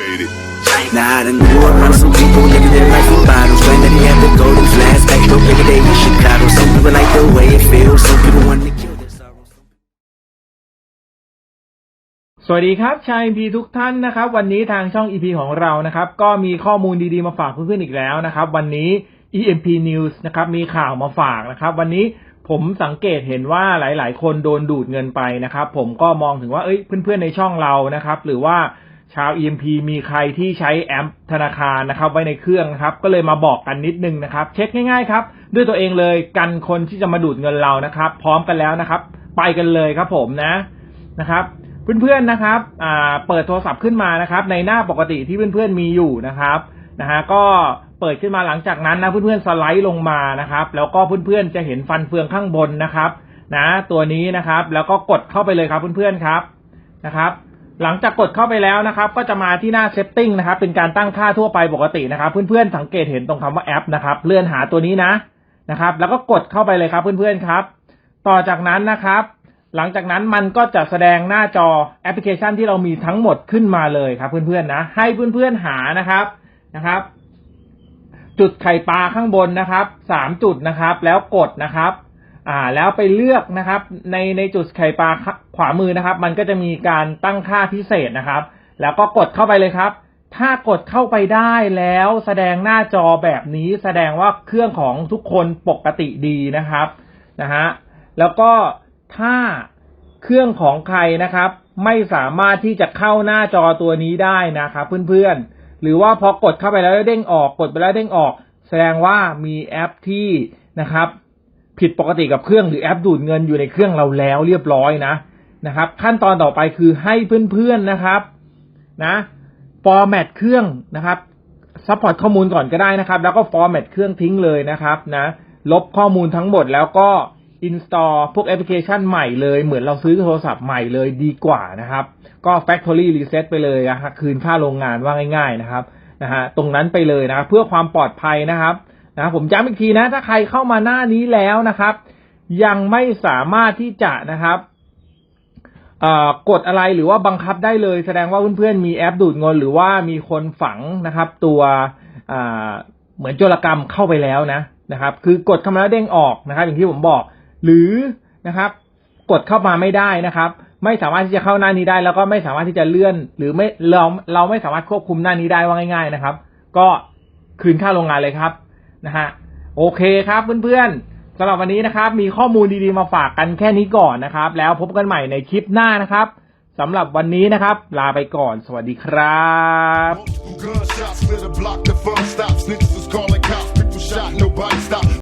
Made it. Now I done grew around some people living their life in bottles Glad that he had the golden flask Back no bigger day in Chicago Some people like the way it feels Some people want to kill their sorrows สวัสดีครับชายพีทุกท่านนะครับ วันนี้ทางช่อง EP ของเรานะครับ ก็มีข้อมูลดีๆมาฝากเพื่อนๆอีกแล้วนะครับ วันนี้ EMP News นะครับ มีข่าวมาฝากนะครับ วันนี้ผมสังเกตเห็นว่าหลาย ๆ คนโดนดูดเงินไปนะครับ ผมก็มองถึงว่าเอ้ยเพื่อนๆในช่องเรานะครับ หรือว่า ชาว EMP มีใครที่ใช้แอปธนาคารนะครับ ไว้ในเครื่องนะครับ ก็เลยมาบอกกันนิดนึงนะครับ เช็คง่ายๆครับ ด้วยตัวเองเลยกันคนที่จะมาดูดเงินเรานะครับ พร้อมกันแล้วนะครับ ไปกันเลยครับผมนะนะครับ เพื่อนๆนะครับอ่าเปิดโทรศัพท์ขึ้นมานะครับ ในหน้าปกติที่เพื่อนๆมีอยู่นะครับนะฮะก็เปิดขึ้นมาหลังจากนั้นนะเพื่อนๆสไลด์ลงมานะครับ แล้วก็เพื่อนๆจะเห็นฟันเฟืองข้างบนนะครับ นะ ตัวนี้นะครับ แล้วก็กดเข้าไปเลยครับเพื่อนๆครับนะครับ หลังจากกดเข้าไปแล้วนะครับ ก็จะมาที่หน้า setting นะครับ เป็นการตั้งค่าทั่วไปปกตินะครับ เพื่อนๆสังเกตเห็นตรงคำว่าแอปนะครับ เลื่อนหาตัวนี้นะนะครับ แล้วก็กดเข้าไปเลยครับเพื่อนๆครับ ต่อจากนั้นนะครับ หลังจากนั้นมันก็จะแสดงหน้าจอแอปพลิเคชันที่เรามีทั้งหมดขึ้นมาเลยครับ เพื่อนๆนะ ให้เพื่อนๆหานะครับนะครับ จุดไข่ปลาข้างบนนะครับสามจุดนะครับ แล้วกดนะครับ อ่าแล้วไปเลือกนะครับ ในในจุดไข่ปลาขวามือนะครับ มันก็จะมีการตั้งค่าพิเศษนะครับ แล้วก็กดเข้าไปเลยครับ ถ้ากดเข้าไปได้แล้วแสดงหน้าจอแบบนี้ แสดงว่าเครื่องของทุกคนปกติดีนะครับนะฮะแล้วก็ถ้าเครื่องของใครนะครับ ไม่สามารถที่จะเข้าหน้าจอตัวนี้ได้นะครับเพื่อนๆ หรือว่าพอกดเข้าไปแล้วเด้งออก กดไปแล้วเด้งออก แสดงว่ามีแอปที่นะครับ ผิดปกติกับเครื่องหรือแอปดูดเงินอยู่ในเครื่องเราแล้วเรียบร้อยนะนะครับ ขั้นตอนต่อไปคือให้เพื่อนๆนะครับนะฟอร์แมตเครื่องนะครับซัพพอร์ตข้อมูลก่อนก็ได้นะครับ แล้วก็ฟอร์แมตเครื่องทิ้งเลยนะครับนะลบข้อมูลทั้งหมดแล้วก็ install พวกแอปพลิเคชันใหม่เลย เหมือนเราซื้อโทรศัพท์ใหม่เลยดีกว่านะครับ ก็ factory reset ไปเลยนะคืนค่าโรงงานว่าง่าย ๆนะครับนะฮะตรงนั้นไปเลยนะเพื่อความปลอดภัยนะครับ นะผมย้ำอีกทีนะ ถ้าใครเข้ามาหน้านี้แล้วนะครับ ยังไม่สามารถที่จะนะครับกดอะไรหรือว่าบังคับได้เลย แสดงว่าเพื่อนๆมีแอปดูดเงินหรือว่ามีคนฝังนะครับ ตัวเหมือนโจรกรรมเข้าไปแล้วนะนะครับ คือกดเข้ามาแล้วเด้งออกนะครับ อย่างที่ผมบอก หรือนะครับ กดเข้ามาไม่ได้นะครับ ไม่สามารถที่จะเข้าหน้านี้ได้ แล้วก็ไม่สามารถที่จะเลื่อน หรือไม่เราเราไม่สามารถควบคุมหน้านี้ได้ว่าง่าย ๆนะครับ ก็คืนค่าโรงงานเลยครับ นะฮะโอเคครับเพื่อนๆสำหรับวันนี้นะครับ มีข้อมูลดีๆมาฝากกันแค่นี้ก่อนนะครับ แล้วพบกันใหม่ในคลิปหน้านะครับสำหรับวันนี้นะครับ ลาไปก่อนสวัสดีครับ Gunshots, split a block, the fun stops. Niggas was calling cops, people shot, nobody stopped.